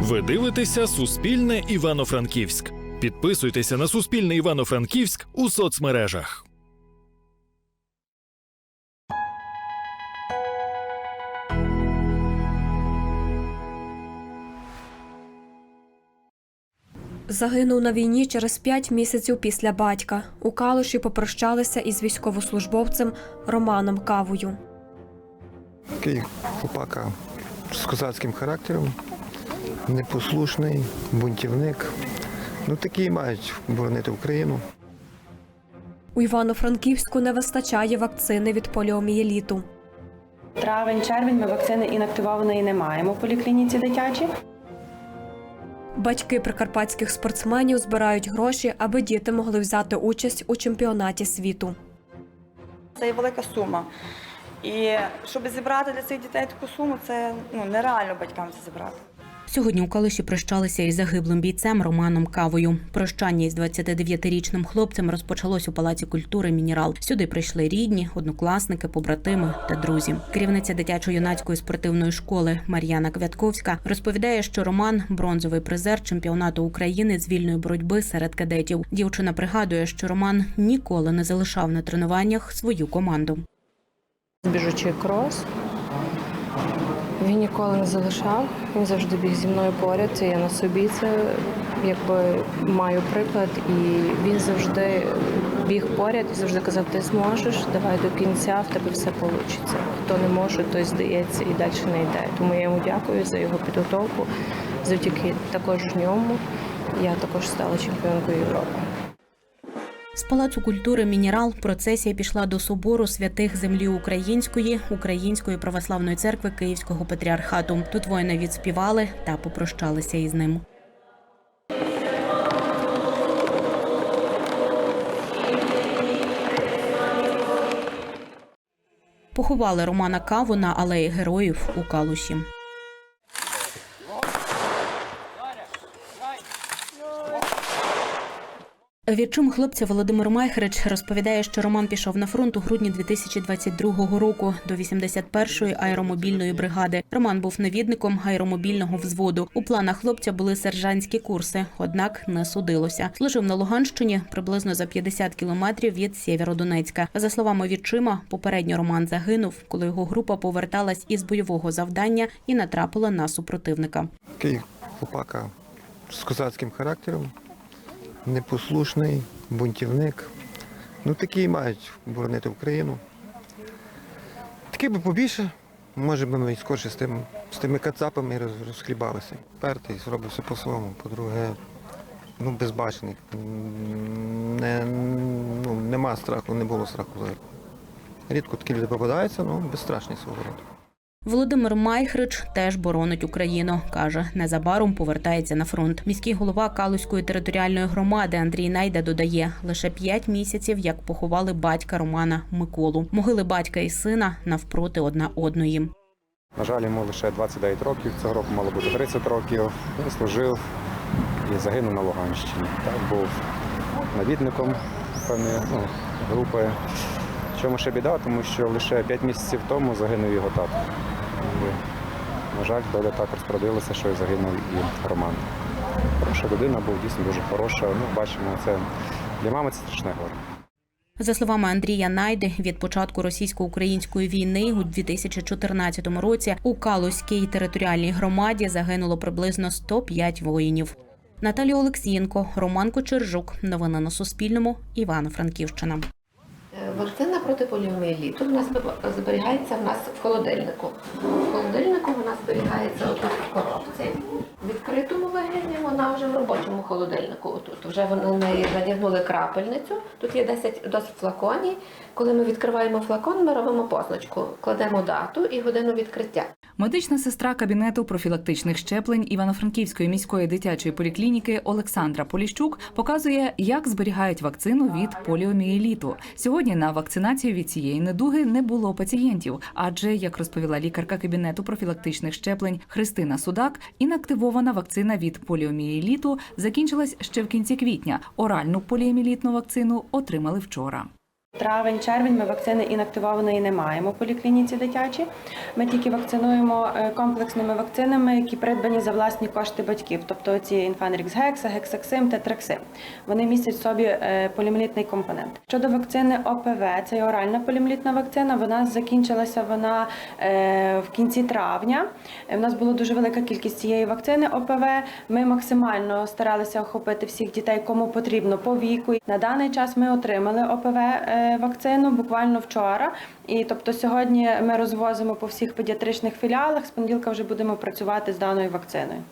Ви дивитеся Суспільне Івано-Франківськ. Підписуйтеся на Суспільне Івано-Франківськ у соцмережах. Загинув на війні через п'ять місяців після батька. У Калуші попрощалися із військовослужбовцем Романом Кавою. Такий хлопака з козацьким характером, непослушний, бунтівник. Ну такі мають боронити Україну. У Івано-Франківську не вистачає вакцини від поліомієліту. Травень, червень ми вакцини інактивованої не маємо в поліклініці дитячій. Батьки прикарпатських спортсменів збирають гроші, аби діти могли взяти участь у чемпіонаті світу. Це є велика сума. І щоб зібрати для цих дітей таку суму, це ну, нереально батькам це зібрати. Сьогодні у Калиші прощалися із загиблим бійцем Романом Кавою. Прощання із 29-річним хлопцем розпочалось у палаці культури Мінерал. Сюди прийшли рідні, однокласники, побратими та друзі. Керівниця дитячо-юнацької спортивної школи Мар'яна Квятковська розповідає, що Роман бронзовий призер чемпіонату України з вільної боротьби серед кадетів. Дівчина пригадує, що Роман ніколи не залишав на тренуваннях свою команду. біжучий крос. Він ніколи не залишав, він завжди біг зі мною поряд. і Я на собі це якби маю приклад, і він завжди біг поряд і завжди казав: ти зможеш, давай до кінця, в тебе все вийде. Хто не може, той здається і далі не йде. Тому я йому дякую за його підготовку. Завдяки також ньому я також стала чемпіонкою Європи. З палацу культури Мінерал процесія пішла до собору святих землі української Української православної церкви Київського патріархату. Тут воїни відспівали та попрощалися із ним. Поховали Романа Каву на алеї героїв у Калуші. Відчим хлопця Володимир Майхрич розповідає, що Роман пішов на фронт у грудні 2022 року до 81-ї аеромобільної бригади. Роман був навідником аеромобільного взводу. У планах хлопця були сержантські курси, однак не судилося. Служив на Луганщині приблизно за 50 кілометрів від Сєвєродонецька. За словами відчима, попередньо Роман загинув, коли його група поверталась із бойового завдання і натрапила на супротивника. Такий хлопака з козацьким характером, непослушний, бунтівник. Ну такі мають боронити Україну. Такий би побільше, може би ми скорше з, тим, з тими кацапами роз- розхлібалися. Пертий, зробив все по-своєму. По-друге, ну, безбашений. М, Не, ну, нема страху, не було страху взагалі. Рідко такі люди попадаються, ну безстрашні свого роду. Володимир Майхрич теж боронить Україну. каже, незабаром повертається на фронт. Міський голова Калузької територіальної громади Андрій Найда додає лише п'ять місяців, як поховали батька Романа Миколу. Могили батька і сина навпроти одна одної. На жаль, йому лише 29 років, цього року мало бути 30 років. Він служив і загинув на Луганщині. Так, був навідником певної ну, групи. Чому ще біда, тому що лише 5 місяців тому загинув його тато. На жаль, доля так розпорядилася, що і загинув і Роман. Хороша людина, був дійсно дуже хороша. Ну, бачимо, це для мами це страшне горе. За словами Андрія Найди, від початку російсько-української війни у 2014 році у Калузькій територіальній громаді загинуло приблизно 105 воїнів. Наталія Олексієнко, Роман Кочержук. Новини на Суспільному. Івано-Франківщина. Е, Вакцина проти поліомієліту в нас зберігається в нас в холодильнику. В холодильнику вона зберігається отут в коробці. В відкритому вигляді вона вже в робочому холодильнику. Отут вже вони надягнули крапельницю. Тут є 10 доз флаконів. Коли ми відкриваємо флакон, ми робимо позначку, кладемо дату і годину відкриття. Медична сестра кабінету профілактичних щеплень Івано-Франківської міської дитячої поліклініки Олександра Поліщук показує, як зберігають вакцину від поліомієліту. Сьогодні на вакцинацію від цієї недуги не було пацієнтів, адже, як розповіла лікарка кабінету профілактичних щеплень Христина Судак, інактивована вакцина від поліомієліту закінчилась ще в кінці квітня. Оральну поліомієлітну вакцину отримали вчора. Травень, червень ми вакцини інактивованої не маємо в поліклініці дитячі. Ми тільки вакцинуємо е, комплексними вакцинами, які придбані за власні кошти батьків, тобто ці інфанерікс гекса, гексаксим, тетраксим. Вони містять в собі е, полімелітний компонент. Щодо вакцини ОПВ, це оральна полімелітна вакцина. Вона закінчилася вона е, в кінці травня. У нас була дуже велика кількість цієї вакцини ОПВ. Ми максимально старалися охопити всіх дітей, кому потрібно по віку. На даний час ми отримали ОПВ вакцину буквально вчора. І тобто сьогодні ми розвозимо по всіх педіатричних філіалах. З понеділка вже будемо працювати з даною вакциною.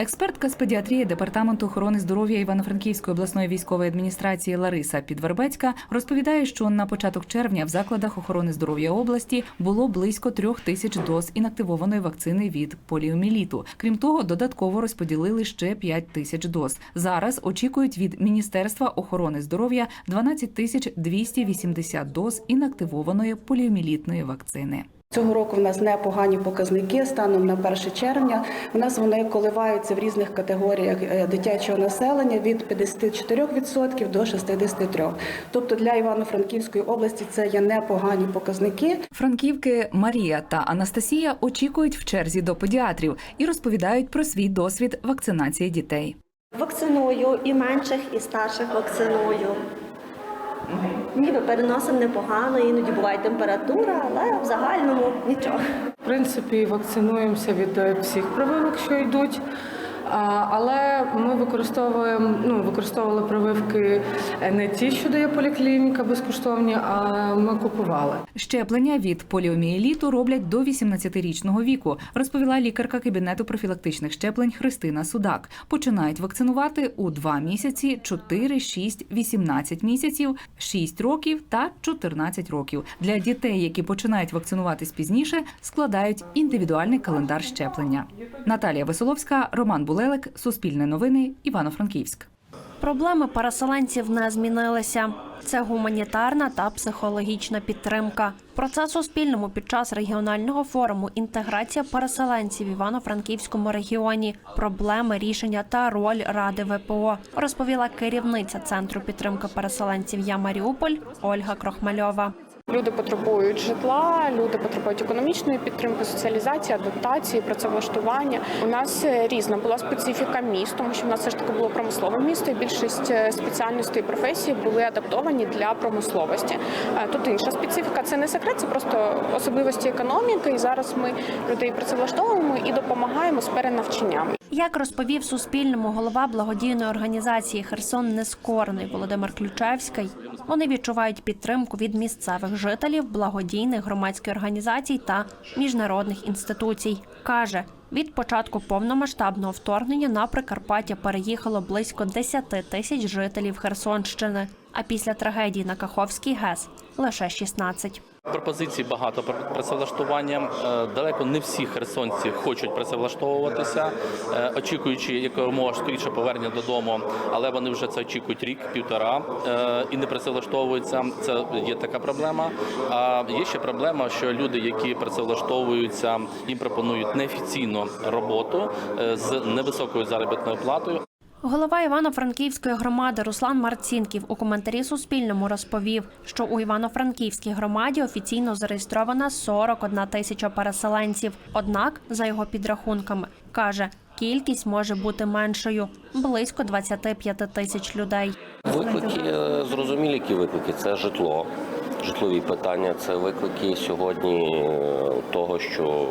Експертка з педіатрії департаменту охорони здоров'я Івано-Франківської обласної військової адміністрації Лариса Підвербецька розповідає, що на початок червня в закладах охорони здоров'я області було близько трьох тисяч доз інактивованої вакцини від поліоміліту. Крім того, додатково розподілили ще 5 тисяч доз. Зараз очікують від Міністерства охорони здоров'я 12 тисяч 280 доз інактивованої поліомілітної вакцини. Цього року в нас непогані показники станом на 1 червня. У нас вони коливаються в різних категоріях е, дитячого населення від 54% до 63%. Тобто для Івано-Франківської області це є непогані показники. Франківки Марія та Анастасія очікують в черзі до педіатрів і розповідають про свій досвід вакцинації дітей. Вакциную і менших, і старших вакциную. Ніби переносимо непогано, іноді буває температура, але в загальному нічого. В принципі, вакцинуємося від е, всіх прививок, що йдуть. Але ми використовуємо ну використовували прививки е, не ті, що дає поліклініка безкоштовні, а ми купували. Щеплення від поліомієліту роблять до 18-річного віку, розповіла лікарка кабінету профілактичних щеплень Христина Судак. Починають вакцинувати у 2 місяці, 4, 6, 18 місяців, 6 років та 14 років. Для дітей, які починають вакцинуватись пізніше, складають індивідуальний календар щеплення. Наталія Веселовська, Роман Булелек, Суспільне новини, Івано-Франківськ. Проблеми переселенців не змінилися. Це гуманітарна та психологічна підтримка. Про це Суспільному під час регіонального форуму Інтеграція переселенців в Івано-Франківському регіоні. Проблеми, рішення та роль ради ВПО розповіла керівниця центру підтримки переселенців Я Маріуполь Ольга Крохмальова. Люди потребують житла, люди потребують економічної підтримки, соціалізації, адаптації, працевлаштування. У нас е, різна була специфіка міст, тому що в нас все ж таки було промислове місто. і Більшість е, спеціальностей і професій були адаптовані для промисловості. Е, Тут інша специфіка. Це не секрет, це просто особливості економіки. І зараз ми людей працевлаштовуємо і допомагаємо з перенавчанням. Як розповів Суспільному голова благодійної організації Херсон Нескорений Володимир Ключевський, вони відчувають підтримку від місцевих жителів, благодійних громадських організацій та міжнародних інституцій. каже. Від початку повномасштабного вторгнення на Прикарпаття переїхало близько 10 тисяч жителів Херсонщини. А після трагедії на Каховський ГЕС лише 16. Пропозицій багато про працевлаштування. Е, Далеко не всі херсонці хочуть працевлаштовуватися, е, очікуючи якомога скоріше повернення додому, але вони вже це очікують рік, півтора е, і не працевлаштовуються. Це є така проблема. А є ще проблема, що люди, які працевлаштовуються, їм пропонують неофіційну роботу з невисокою заробітною платою. Голова Івано-Франківської громади Руслан Марцінків у коментарі Суспільному розповів, що у Івано-Франківській громаді офіційно зареєстрована 41 тисяча переселенців. Однак, за його підрахунками, каже, кількість може бути меншою близько 25 тисяч людей. Виклики е, зрозумілі, які виклики це житло, житлові питання. Це виклики сьогодні е, того, що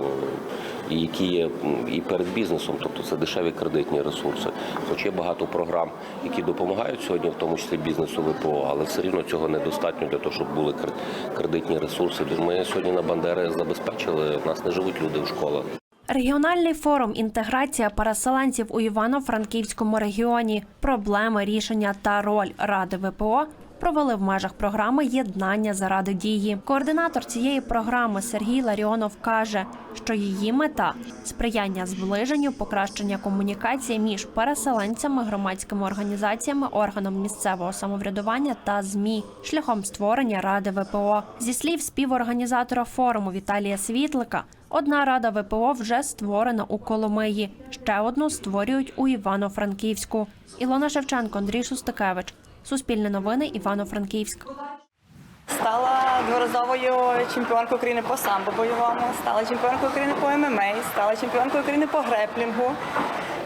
які є і перед бізнесом, тобто це дешеві кредитні ресурси. Хоч є багато програм, які допомагають сьогодні, в тому числі бізнесу ВПО, але все рівно цього недостатньо для того, щоб були кр- кредитні ресурси. Ми сьогодні на Бандери забезпечили, в нас не живуть люди в школах. Регіональний форум інтеграція переселенців у Івано-Франківському регіоні. Проблеми, рішення та роль ради ВПО провели в межах програми Єднання заради дії. Координатор цієї програми Сергій Ларіонов каже, що її мета сприяння зближенню, покращення комунікації між переселенцями, громадськими організаціями, органом місцевого самоврядування та змі шляхом створення ради ВПО. Зі слів співорганізатора форуму Віталія Світлика. Одна рада ВПО вже створена у Коломиї. Ще одну створюють у Івано-Франківську. Ілона Шевченко, Андрій Шустикевич. Суспільне новини Івано-Франківськ. Стала дворазовою чемпіонкою України по самбо бойовому, стала чемпіонкою України по ММА, стала чемпіонкою України по греплінгу.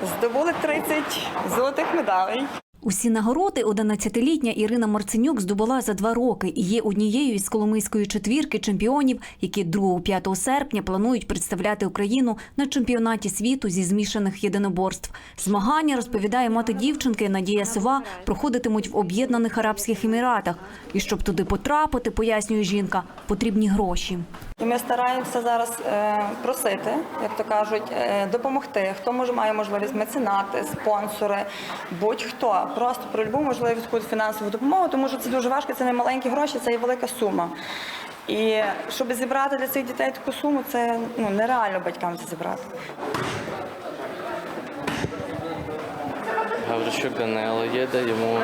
Здобули 30 золотих медалей. Усі нагороди 11-літня Ірина Марценюк здобула за два роки і є однією із коломийської четвірки чемпіонів, які 2-5 серпня планують представляти Україну на чемпіонаті світу зі змішаних єдиноборств. Змагання розповідає мати дівчинки Надія Сова, проходитимуть в Об'єднаних Арабських Еміратах. І щоб туди потрапити, пояснює жінка, потрібні гроші. І ми стараємося зараз е, просити, як то кажуть, е, допомогти. Хто може має можливість меценати, спонсори, будь-хто. Просто про любу можливість фінансову допомогу, тому що це дуже важко, це не маленькі гроші, це є велика сума. І щоб зібрати для цих дітей таку суму, це ну, нереально батькам це зібрати. Гаврищук Данило їде, йому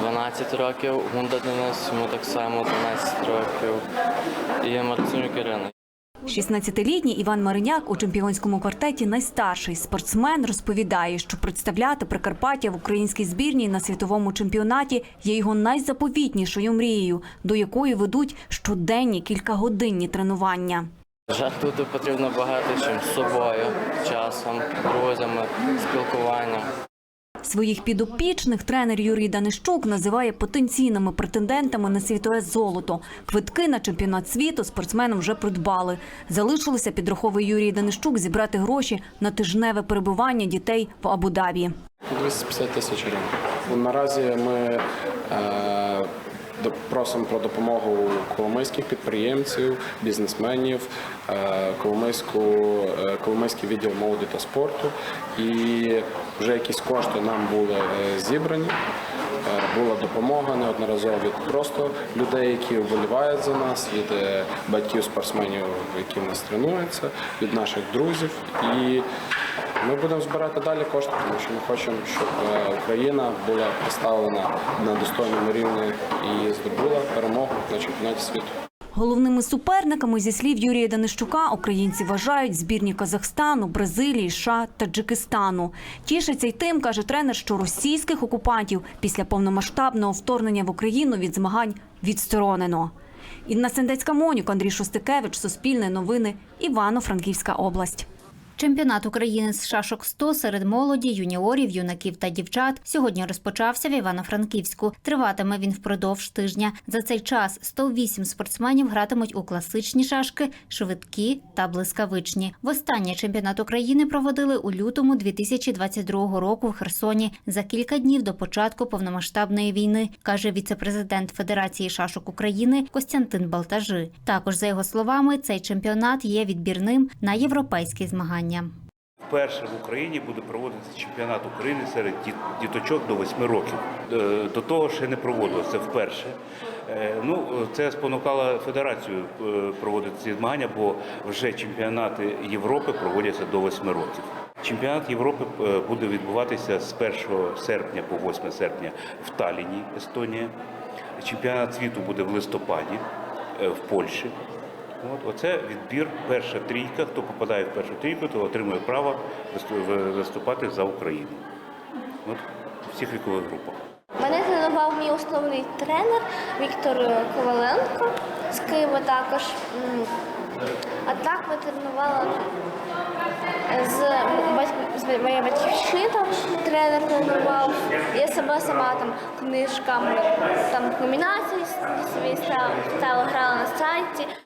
12 років, Гунда Денис, йому так само 12 років. І Марцинюк Ірина. 16-літній Іван Мариняк у чемпіонському квартеті найстарший спортсмен розповідає, що представляти Прикарпаття в українській збірній на світовому чемпіонаті є його найзаповітнішою мрією, до якої ведуть щоденні кількагодинні тренування. Жартувати потрібно багато чим з собою, часом, друзями, спілкуванням. Своїх підопічних тренер Юрій Данищук називає потенційними претендентами на світове золото. Квитки на чемпіонат світу спортсменам вже придбали. Залишилося, підраховує Юрій Данищук, зібрати гроші на тижневе перебування дітей в Абу-Дабі. 250 тисяч гривень. Наразі ми е, просимо про допомогу коломийських підприємців, бізнесменів, е, Коломийську, е, Коломийський відділ молоді та спорту. І вже якісь кошти нам були е, зібрані. Була допомога неодноразово від просто людей, які вболівають за нас, від батьків спортсменів, які в нас тренуються, від наших друзів. І ми будемо збирати далі кошти, тому що ми хочемо, щоб е, Україна була представлена на достойному рівні і здобула перемогу на чемпіонаті світу. Головними суперниками, зі слів Юрія Данищука, українці вважають збірні Казахстану, Бразилії, США, Таджикистану. Тішиться й тим, каже тренер, що російських окупантів після повномасштабного вторгнення в Україну від змагань відсторонено. Інна Сендецька Монюк, Андрій Шостикевич, Суспільне новини, Івано-Франківська область. Чемпіонат України з шашок 100 серед молоді, юніорів, юнаків та дівчат сьогодні розпочався в Івано-Франківську. Триватиме він впродовж тижня. За цей час 108 спортсменів гратимуть у класичні шашки, швидкі та блискавичні. Востаннє чемпіонат України проводили у лютому 2022 року в Херсоні за кілька днів до початку повномасштабної війни, каже віце-президент Федерації шашок України Костянтин Балтажи. Також за його словами, цей чемпіонат є відбірним на європейські змагання. Вперше в Україні буде проводитися чемпіонат України серед діточок до 8 років. Е, До того ще не проводилося вперше. Е, Ну, це спонукало федерацію е, проводити ці змагання, бо вже чемпіонати Європи проводяться до 8 років. Чемпіонат Європи буде відбуватися з 1 серпня по 8 серпня в Талліні, Естонія. Чемпіонат світу буде в листопаді в Польщі. От, оце відбір, перша трійка. Хто попадає в першу трійку, то отримує право виступати за Україну. От, у всіх вікових групах. Мене тренував мій основний тренер Віктор Коваленко з Києва також. А так ми тренували з, моєю батьківщина, тренер тренував. Я себе сама там книжками, там номінації свої ставила, грала на сайті.